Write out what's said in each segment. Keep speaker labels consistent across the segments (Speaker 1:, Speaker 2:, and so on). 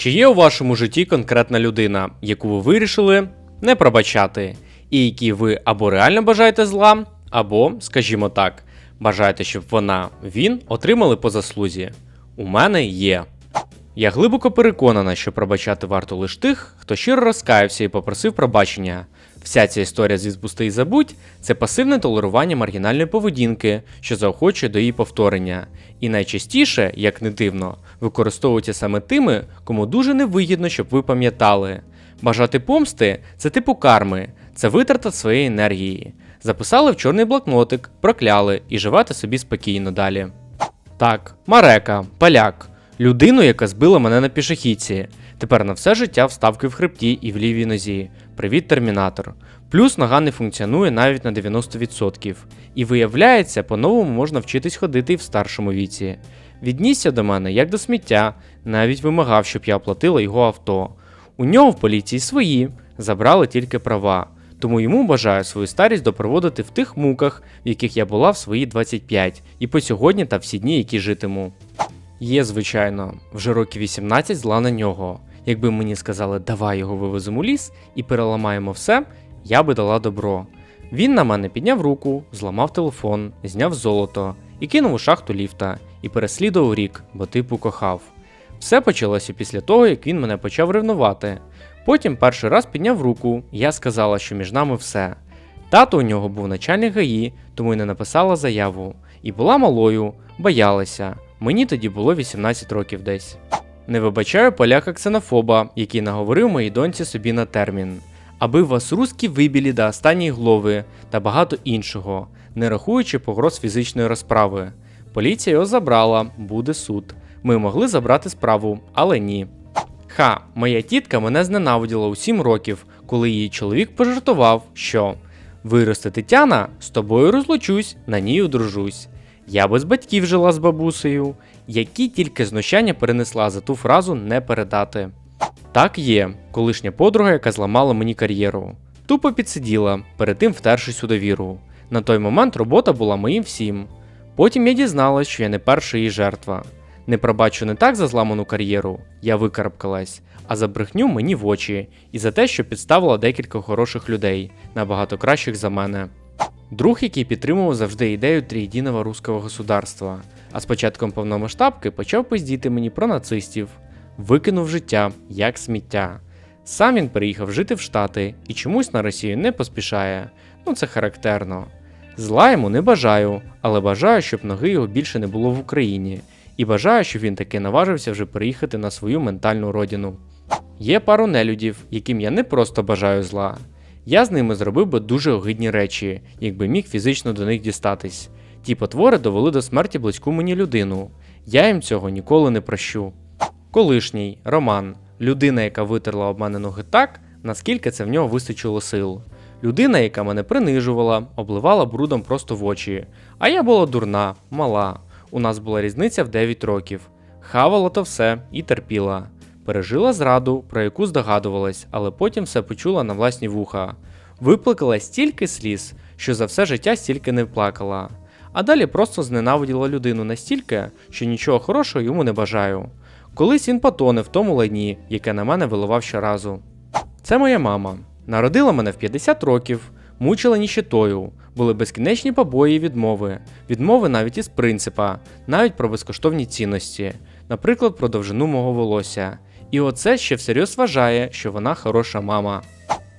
Speaker 1: Чи є у вашому житті конкретна людина, яку ви вирішили не пробачати, і якій ви або реально бажаєте зла, або, скажімо так, бажаєте, щоб вона, він отримали по заслузі? У мене є. Я глибоко переконана, що пробачати варто лише тих, хто щиро розкаявся і попросив пробачення. Вся ця історія зі «Збусти і забудь це пасивне толерування маргінальної поведінки, що заохочує до її повторення. І найчастіше, як не дивно, використовується саме тими, кому дуже невигідно, щоб ви пам'ятали. Бажати помсти це типу карми, це витрата своєї енергії. Записали в чорний блокнотик, прокляли і живете собі спокійно далі. Так, Марека, поляк, людину, яка збила мене на пішохідці. Тепер на все життя вставки в хребті і в лівій нозі. Привіт, термінатор. Плюс нога не функціонує навіть на 90%. І виявляється, по-новому можна вчитись ходити і в старшому віці. Віднісся до мене як до сміття, навіть вимагав, щоб я оплатила його авто. У нього в поліції свої, забрали тільки права. Тому йому бажаю свою старість допроводити в тих муках, в яких я була в свої 25, і по сьогодні та всі дні, які житиму. Є, звичайно, вже років 18 зла на нього. Якби мені сказали, давай його вивеземо у ліс і переламаємо все, я би дала добро. Він на мене підняв руку, зламав телефон, зняв золото і кинув у шахту ліфта, і переслідував рік, бо типу кохав. Все почалося після того, як він мене почав ревнувати. Потім перший раз підняв руку, і я сказала, що між нами все. Тато у нього був начальник ГАІ, тому й не написала заяву. І була малою, боялася. Мені тоді було 18 років десь. Не вибачаю поляка ксенофоба, який наговорив моїй доньці собі на термін. Аби вас руські вибілі до останньої глови та багато іншого, не рахуючи погроз фізичної розправи. Поліція його забрала, буде суд. Ми могли забрати справу, але ні. Ха, моя тітка мене зненавиділа у 7 років, коли її чоловік пожартував, що виросте Тетяна, з тобою розлучусь, на ній одружусь. Я без батьків жила з бабусею, які тільки знущання перенесла за ту фразу не передати. Так є, колишня подруга, яка зламала мені кар'єру. Тупо підсиділа, перед тим втершись у довіру. На той момент робота була моїм всім. Потім я дізналась, що я не перша її жертва. Не пробачу не так за зламану кар'єру, я викарабкалась, а за брехню мені в очі, і за те, що підставила декілька хороших людей, набагато кращих за мене. Друг, який підтримував завжди ідею триєдиного руського государства, а з початком повномасштабки почав пиздіти мені про нацистів, викинув життя як сміття. Сам він переїхав жити в Штати і чомусь на Росію не поспішає. Ну це характерно. Зла йому не бажаю, але бажаю, щоб ноги його більше не було в Україні, і бажаю, щоб він таки наважився вже переїхати на свою ментальну родину. Є пару нелюдів, яким я не просто бажаю зла. Я з ними зробив би дуже огидні речі, якби міг фізично до них дістатись. Ті потвори довели до смерті близьку мені людину. Я їм цього ніколи не прощу. Колишній Роман людина, яка витерла об мене ноги так, наскільки це в нього вистачило сил. Людина, яка мене принижувала, обливала брудом просто в очі. А я була дурна, мала. У нас була різниця в 9 років. Хавала то все і терпіла. Пережила зраду, про яку здогадувалась, але потім все почула на власні вуха. Виплакала стільки сліз, що за все життя стільки не плакала. А далі просто зненавиділа людину настільки, що нічого хорошого йому не бажаю. Колись він потоне в тому лайні, яке на мене виливав щоразу. Це моя мама. Народила мене в 50 років, мучила ніщитою, були безкінечні побої і відмови, відмови навіть із принципа, навіть про безкоштовні цінності, наприклад, про довжину мого волосся. І оце ще всерйоз вважає, що вона хороша мама.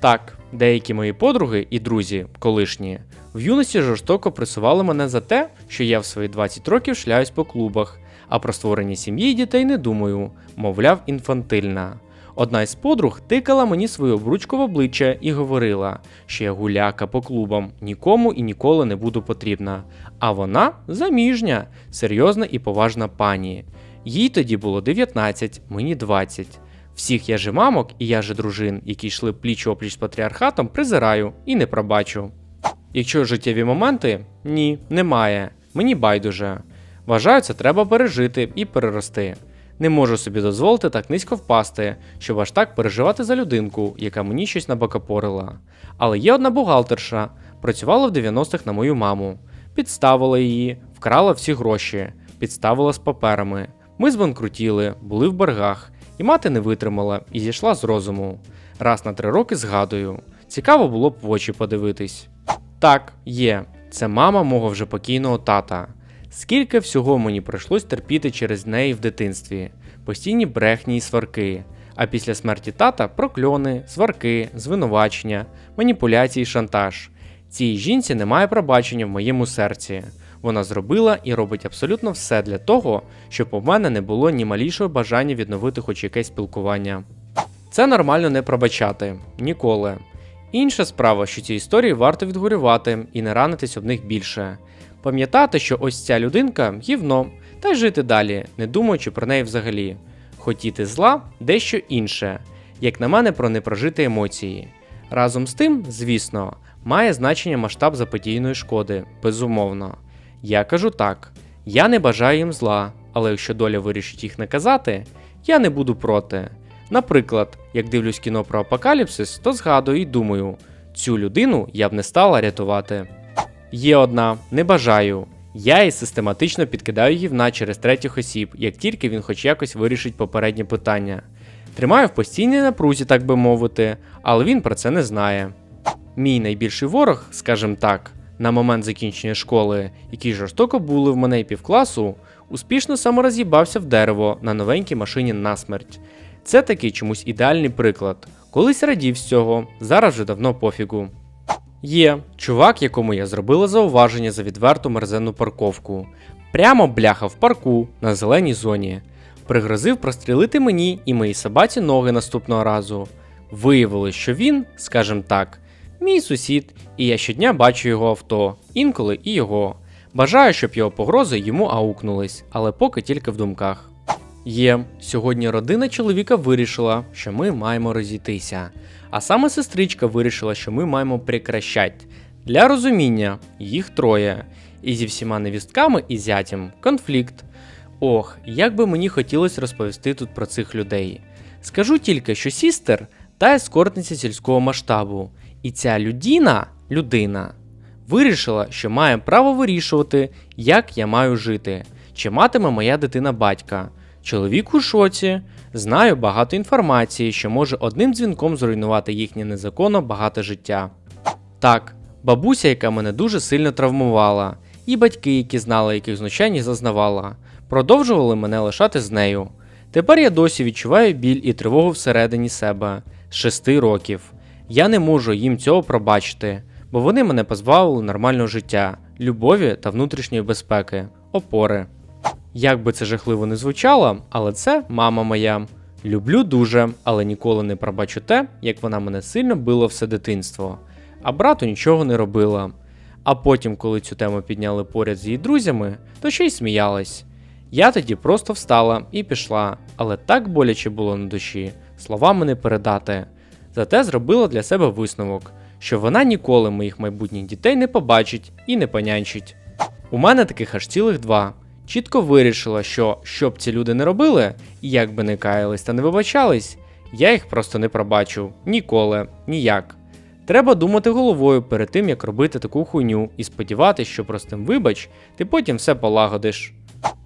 Speaker 1: Так, деякі мої подруги і друзі, колишні, в юності жорстоко пресували мене за те, що я в свої 20 років шляюсь по клубах, а про створення сім'ї і дітей не думаю, мовляв, інфантильна. Одна із подруг тикала мені свою обручку в обличчя і говорила, що я гуляка по клубам, нікому і ніколи не буду потрібна. А вона заміжня, серйозна і поважна пані. Їй тоді було 19, мені 20. Всіх я же мамок і я же дружин, які йшли пліч опліч з патріархатом, призираю і не пробачу. Якщо життєві моменти, ні, немає. Мені байдуже. Вважаю, це треба пережити і перерости. Не можу собі дозволити так низько впасти, щоб аж так переживати за людинку, яка мені щось набокапорила. Але є одна бухгалтерша, працювала в 90-х на мою маму, підставила її, вкрала всі гроші, підставила з паперами. Ми збанкрутіли, були в боргах. І мати не витримала і зійшла з розуму. Раз на три роки згадую. Цікаво було б в очі подивитись. Так, є. Це мама мого вже покійного тата. Скільки всього мені прийшлось терпіти через неї в дитинстві, постійні брехні і сварки. А після смерті тата прокльони, сварки, звинувачення, маніпуляції, шантаж. Цій жінці немає пробачення в моєму серці. Вона зробила і робить абсолютно все для того, щоб у мене не було ні малішого бажання відновити хоч якесь спілкування. Це нормально не пробачати ніколи. Інша справа, що ці історії варто відгорювати і не ранитись об них більше. Пам'ятати, що ось ця людинка гівно, та й жити далі, не думаючи про неї взагалі. Хотіти зла дещо інше, як на мене, про непрожити емоції. Разом з тим, звісно, має значення масштаб заподіяної шкоди, безумовно. Я кажу так: я не бажаю їм зла, але якщо доля вирішить їх наказати, я не буду проти. Наприклад, як дивлюсь кіно про апокаліпсис, то згадую і думаю, цю людину я б не стала рятувати. Є одна, не бажаю. Я і систематично підкидаю гівна через третіх осіб, як тільки він хоч якось вирішить попереднє питання. Тримаю в постійній напрузі, так би мовити, але він про це не знає. Мій найбільший ворог, скажімо так, на момент закінчення школи, який жорстоко були в мене і півкласу, успішно самороз'їбався в дерево на новенькій машині насмерть. Це такий чомусь ідеальний приклад. Колись радів з цього, зараз вже давно пофігу. Є чувак, якому я зробила зауваження за відверту мерзенну парковку. Прямо бляха в парку на зеленій зоні. Пригрозив прострілити мені і моїй собаці ноги наступного разу. Виявилось, що він, скажімо так, мій сусід, і я щодня бачу його авто, інколи і його. Бажаю, щоб його погрози йому аукнулись, але поки тільки в думках. Є, сьогодні родина чоловіка вирішила, що ми маємо розійтися. А саме сестричка вирішила, що ми маємо прекращать. Для розуміння, їх троє. І зі всіма невістками і зятям конфлікт. Ох, як би мені хотілося розповісти тут про цих людей. Скажу тільки, що сістер та ескортниця сільського масштабу. І ця людина, людина, вирішила, що має право вирішувати, як я маю жити, чи матиме моя дитина батька. Чоловік у шоці, знаю багато інформації, що може одним дзвінком зруйнувати їхнє незаконно багате життя. Так, бабуся, яка мене дуже сильно травмувала, і батьки, які знали, яких знущань зазнавала, продовжували мене лишати з нею. Тепер я досі відчуваю біль і тривогу всередині себе з 6 років. Я не можу їм цього пробачити, бо вони мене позбавили нормального життя, любові та внутрішньої безпеки, опори. Як би це жахливо не звучало, але це мама моя. Люблю дуже, але ніколи не пробачу те, як вона мене сильно била все дитинство, а брату нічого не робила. А потім, коли цю тему підняли поряд з її друзями, то ще й сміялась. Я тоді просто встала і пішла, але так боляче було на душі, словами не передати. Зате зробила для себе висновок, що вона ніколи моїх майбутніх дітей не побачить і не понянчить. У мене таких аж цілих два. Чітко вирішила, що що б ці люди не робили, і як би не каялись та не вибачались, я їх просто не пробачу ніколи, ніяк. Треба думати головою перед тим, як робити таку хуйню, і сподіватися, що простим вибач, ти потім все полагодиш.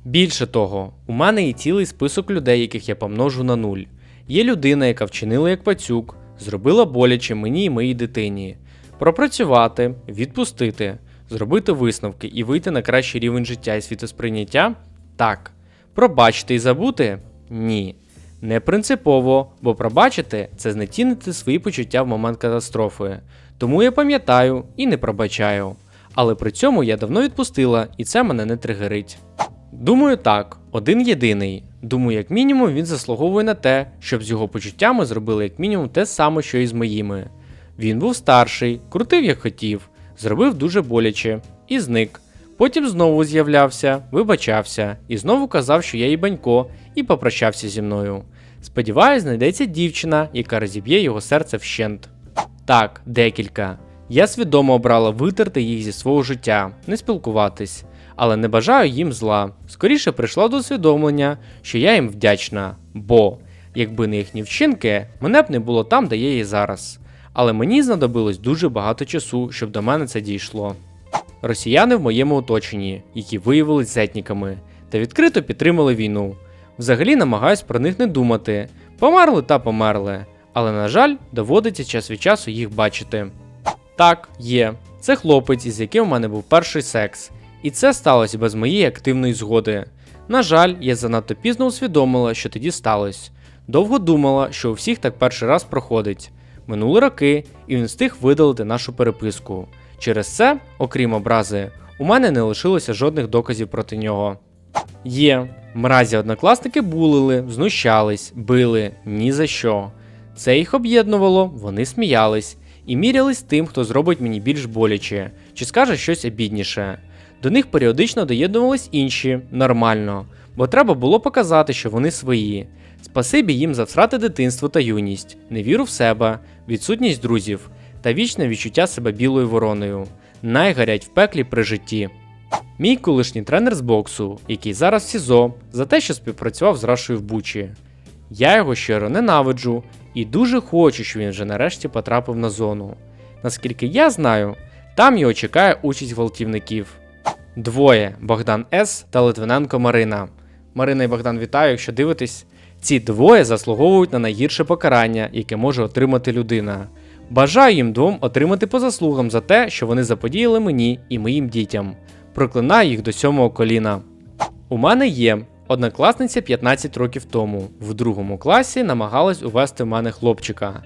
Speaker 1: Більше того, у мене є цілий список людей, яких я помножу на нуль. Є людина, яка вчинила як пацюк, зробила боляче мені і моїй дитині. Пропрацювати, відпустити, зробити висновки і вийти на кращий рівень життя і світосприйняття? Так. Пробачити і забути? Ні. Не принципово, бо пробачити це знецінити свої почуття в момент катастрофи. Тому я пам'ятаю і не пробачаю. Але при цьому я давно відпустила, і це мене не тригерить. Думаю, так, один єдиний. Думаю, як мінімум, він заслуговує на те, щоб з його почуттями зробили як мінімум те саме, що і з моїми. Він був старший, крутив як хотів, зробив дуже боляче і зник. Потім знову з'являвся, вибачався і знову казав, що я їй банько, і попрощався зі мною. Сподіваюсь, знайдеться дівчина, яка розіб'є його серце вщент. Так, декілька. Я свідомо обрала витерти їх зі свого життя, не спілкуватись, але не бажаю їм зла. Скоріше прийшла до усвідомлення, що я їм вдячна, бо, якби не їхні вчинки, мене б не було там, де є зараз. Але мені знадобилось дуже багато часу, щоб до мене це дійшло. Росіяни в моєму оточенні, які виявились зетніками, та відкрито підтримали війну. Взагалі намагаюсь про них не думати. Померли та померли. Але, на жаль, доводиться час від часу їх бачити. Так, є. Це хлопець, із яким у мене був перший секс. І це сталося без моєї активної згоди. На жаль, я занадто пізно усвідомила, що тоді сталося. Довго думала, що у всіх так перший раз проходить. Минули роки, і він встиг видалити нашу переписку. Через це, окрім образи, у мене не лишилося жодних доказів проти нього. Є, мразі однокласники булили, знущались, били ні за що. Це їх об'єднувало, вони сміялись і мірялись тим, хто зробить мені більш боляче, чи скаже щось обідніше. До них періодично доєднувались інші, нормально, бо треба було показати, що вони свої. Спасибі їм за втрати дитинство та юність, невіру в себе, відсутність друзів та вічне відчуття себе білою вороною. Найгарять в пеклі при житті. Мій колишній тренер з боксу, який зараз в СІЗО, за те, що співпрацював з Рашою в Бучі. Я його щиро ненавиджу і дуже хочу, щоб він вже нарешті потрапив на зону. Наскільки я знаю, там його чекає участь гвалтівників. Двоє Богдан С та Литвиненко Марина. Марина і Богдан вітаю, якщо дивитесь. Ці двоє заслуговують на найгірше покарання, яке може отримати людина. Бажаю їм двом отримати по заслугам за те, що вони заподіяли мені і моїм дітям. Проклинаю їх до сьомого коліна. У мене є однокласниця 15 років тому. В другому класі намагалась увести в мене хлопчика.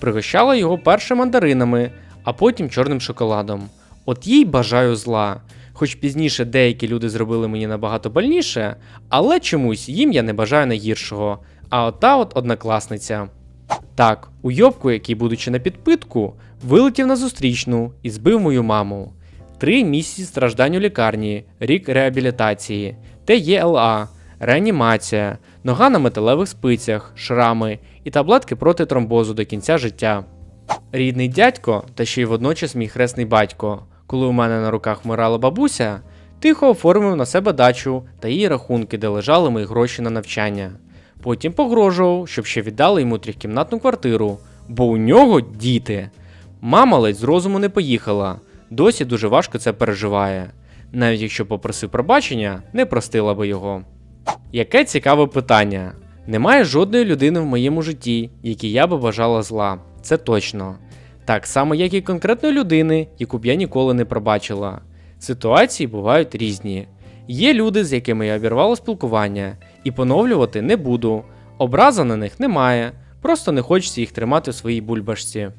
Speaker 1: Пригощала його перше мандаринами, а потім чорним шоколадом. От їй бажаю зла. Хоч пізніше деякі люди зробили мені набагато больніше, але чомусь їм я не бажаю найгіршого. А ота от однокласниця. Так, уйобку, який, будучи на підпитку, вилетів на зустрічну і збив мою маму. Три місяці страждань у лікарні, рік реабілітації, ТЄЛА, реанімація, нога на металевих спицях, шрами і таблетки проти тромбозу до кінця життя. Рідний дядько, та ще й водночас мій хресний батько, коли у мене на руках вмирала бабуся, тихо оформив на себе дачу та її рахунки, де лежали мої гроші на навчання. Потім погрожував, щоб ще віддали йому трьохкімнатну квартиру, бо у нього діти. Мама ледь з розуму не поїхала, досі дуже важко це переживає. Навіть якщо попросив пробачення, не простила би його. Яке цікаве питання. Немає жодної людини в моєму житті, якій я би бажала зла. Це точно. Так само, як і конкретної людини, яку б я ніколи не пробачила. Ситуації бувають різні. Є люди, з якими я обірвала спілкування, і поновлювати не буду. Образа на них немає, просто не хочеться їх тримати в своїй бульбашці.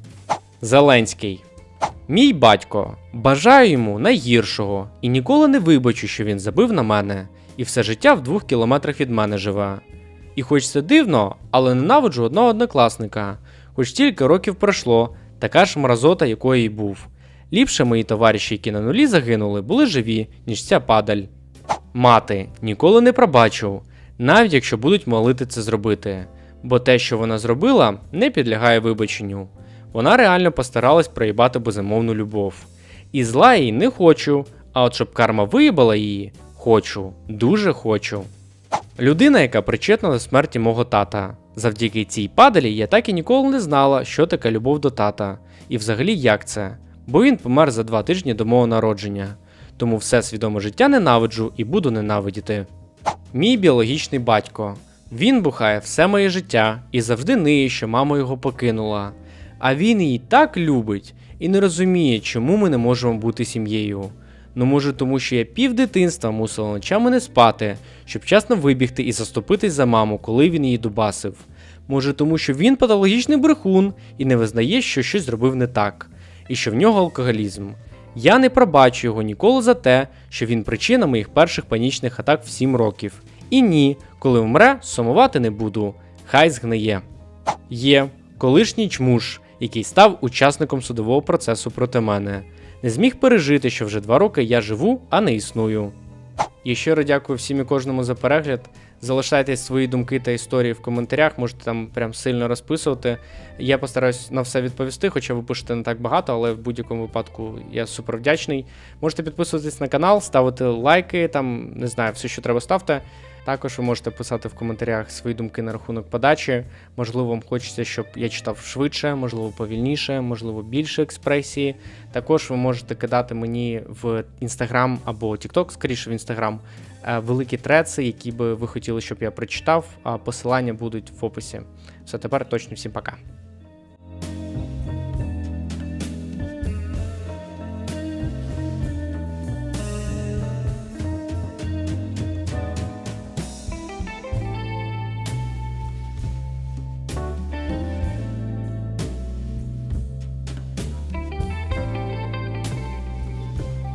Speaker 1: Зеленський. Мій батько. Бажаю йому найгіршого і ніколи не вибачу, що він забив на мене, і все життя в двох кілометрах від мене живе. І хоч це дивно, але ненавиджу одного однокласника, хоч стільки років пройшло, така ж мразота, якою й був. Ліпше мої товариші, які на нулі загинули, були живі, ніж ця падаль. Мати ніколи не пробачу, навіть якщо будуть молити це зробити, бо те, що вона зробила, не підлягає вибаченню. Вона реально постаралась проїбати безумовну любов. І зла їй не хочу, а от щоб карма виїбала її, хочу, дуже хочу. Людина, яка причетна до смерті мого тата. Завдяки цій падалі я так і ніколи не знала, що таке любов до тата, і взагалі як це, бо він помер за два тижні до мого народження. Тому все свідоме життя ненавиджу і буду ненавидіти. Мій біологічний батько. Він бухає все моє життя і завжди ниє, що мама його покинула. А він її так любить і не розуміє, чому ми не можемо бути сім'єю. Ну може тому, що я пів дитинства мусила ночами не спати, щоб вчасно вибігти і заступитись за маму, коли він її дубасив. Може тому, що він патологічний брехун і не визнає, що щось зробив не так, і що в нього алкоголізм. Я не пробачу його ніколи за те, що він причина моїх перших панічних атак в 7 років. І ні, коли вмре, сумувати не буду. Хай згниє. Є колишній чмуш, який став учасником судового процесу проти мене. Не зміг пережити, що вже два роки я живу, а не існую. І щиро дякую всім і кожному за перегляд. Залишайте свої думки та історії в коментарях, можете там прям сильно розписувати. Я постараюсь на все відповісти, хоча ви пишете не так багато, але в будь-якому випадку я супер вдячний. Можете підписуватись на канал, ставити лайки, там не знаю, все, що треба ставте. Також ви можете писати в коментарях свої думки на рахунок подачі. Можливо, вам хочеться, щоб я читав швидше, можливо, повільніше, можливо, більше експресії. Також ви можете кидати мені в Instagram або TikTok, скоріше в Instagram, е, великі треці, які би ви хотіли, щоб я прочитав. Посилання будуть в описі. Все, тепер точно всім пока.